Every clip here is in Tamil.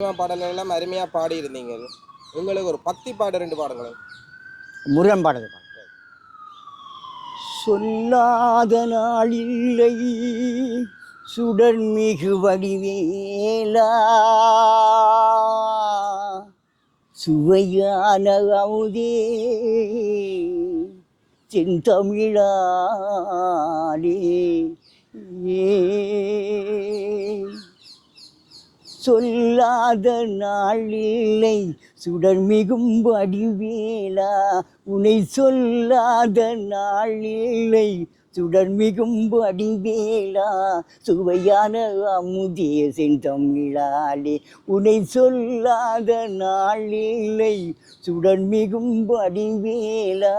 பாடல்கள் எல்லாம் அருமையா பாடி இருந்தீங்க உங்களுக்கு ஒரு பக்தி பாடு ரெண்டு பாடுங்களேன் முருகன் பாடுறது பாடு. சொல்லாத நாளில்லை சுடர்மிகு வடிவேலா. சுவையான அமுதே செந்தமிழாலே. ஏ சொல்லாத நாள் இல்லை சுடர் மிகும் வடிவேலா உனை சொல்லாத நாள் இல்லை சுடர் மிகும் வடிவேலா சுவையான அமுதிய செந்தமிழாலே உனை சொல்லாத நாள் இல்லை சுடர் மிகும் வடிவேலா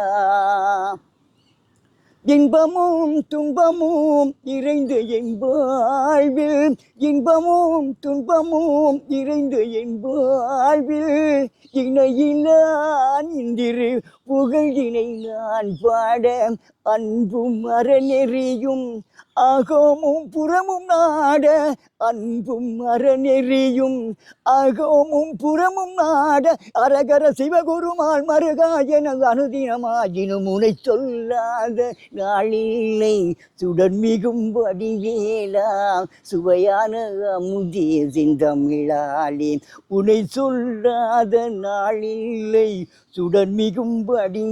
இன்பமும் துன்பமும் இறைந்து என் வாழ்வில். இன்பமும் துன்பமும் இறைந்து என் வாழ்வில். இணையிலான் இந்திரு புகழினை நான் பாட அன்பும் அறநெறியும் அகோமும் புறமும் நாட அன்பும் அறநெறியும் அகோமும் புறமும் நாட அரகர சிவகுருமால் மருகா என அனுதினமாயினும் உனை சொல்லாத நாளில்லை. சுடர்மிகும் வடிவேலாம் சுவையான அமுதே செந்தமிழாலே உனை சொல்லாத நாளில்லை. சுடர்மிகும் வடிவேலாம்.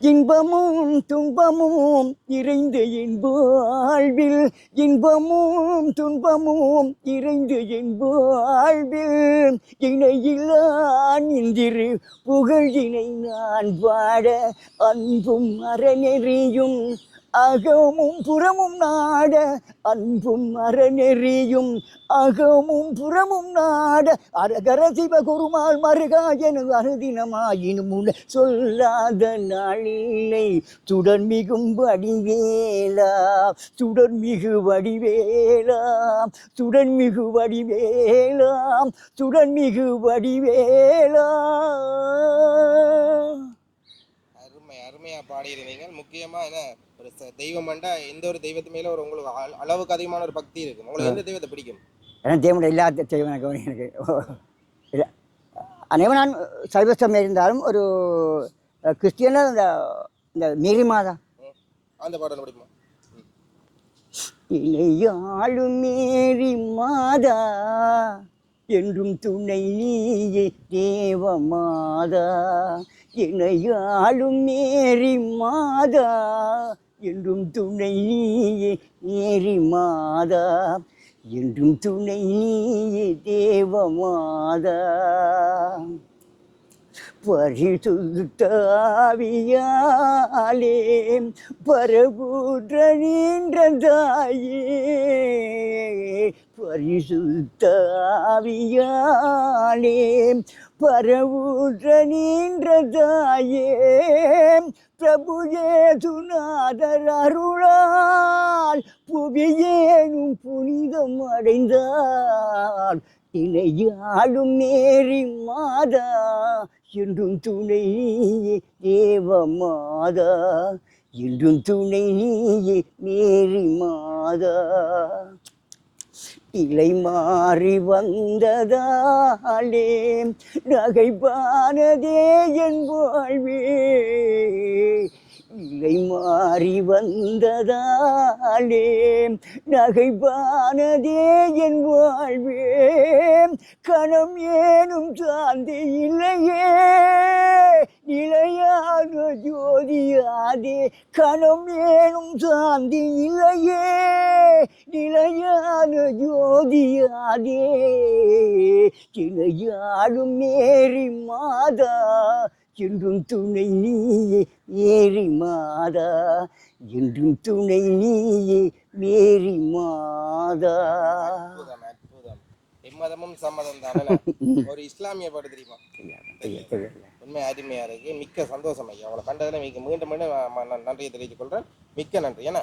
இன்பமும் துன்பமும் இறைந்து என் வாழ்வில். இன்பமும் துன்பமும் இறைந்து என் வாழ்வில். இணையிலான் இந்திரு புகழினை நான் பாட அன்பும் அறநெறியும். அகமும் புறமும் நாட அன்பும் அறநெறியும் அகமும் புறமும் நாட அரகர சிவகுருமால் மருகா என அருதினமாயினும் உன்னை சொல்லாத நாளில்லை. சுடர்மிகும் வடிவேலா சுடர்மிகு வடிவேலா சுடர்மிகு வடிவேலா சுடர்மிகு வடிவேலா. அருமை அருமையா பாடி இருந்தீங்க முக்கியமா என்ன ஒரு தெய்வம் வேண்டா எந்த ஒரு தெய்வத்து மேல ஒரு உங்களுக்கு அள- அளவுக்கு அதிகமான ஒரு பக்தி இருக்கு. உங்களுக்கு எந்த தெய்வத்தை பிடிக்கும்? எனக்கு தேவனுடைய எல்லா தெய்வம் எனக்கு எனக்கு. இல்லை. அனைவரும் நான் சைவஸ்தம் இருந்தாலும் ஒரு கிறிஸ்டியனில் இந்த இந்த மேரி மாதா ம். அந்த பாடல் பிடிக்குமா. இணையாளும் மேரி மாதா என்றும் துணை நீயே தேவ மாதா இணையாளும் மேரி மாதா. என்றும் துணை நீயே மேரி மாதா. என்றும் துணை நீயே தேவ மாதா பரிசுத்தாவியாலே பரபூற்ற நின்ற தாயே பரிசுத்தாவியாலே பரவுற நின்றதாயே பிரபு ஏதுநாதர் அருளால் புவியேனும் புனிதம் அடைந்தார். இணையாளும் மேரி மாதா என்றும் துணை தேவ மாதா. என்றும் துணை நீயே மேரி மாதா. இலை மாறி வந்ததாலே நகைப்பானதே என் வாழ்வே. இலை மாறி வந்ததாலே நகைப்பானதே என் வாழ்வே. கணம் ஏனும் சாந்தி இல்லையே. நிலையான ஜோதியாதே கணம் ஏனும் சாந்தி இல்லையே. நிலையான ஜோதியாதே சிலையாடும் மேரி மாதா என்றும் துணை நீயே மேரி மாதா என்றும் துணை நீயே மேரி மாதா. எம்மதமும் சம்மதம் தானே ஒரு இஸ்லாமிய பாட்டு தெரியுமா? உண்மை அருமையாக இருக்குது மிக்க சந்தோஷம் ஐயா. அவளை கண்டதில் மீண்டும் மீண்டும் நன்றியை தெரிவித்துக் கொள்றேன். மிக்க நன்றி. ஏன்னா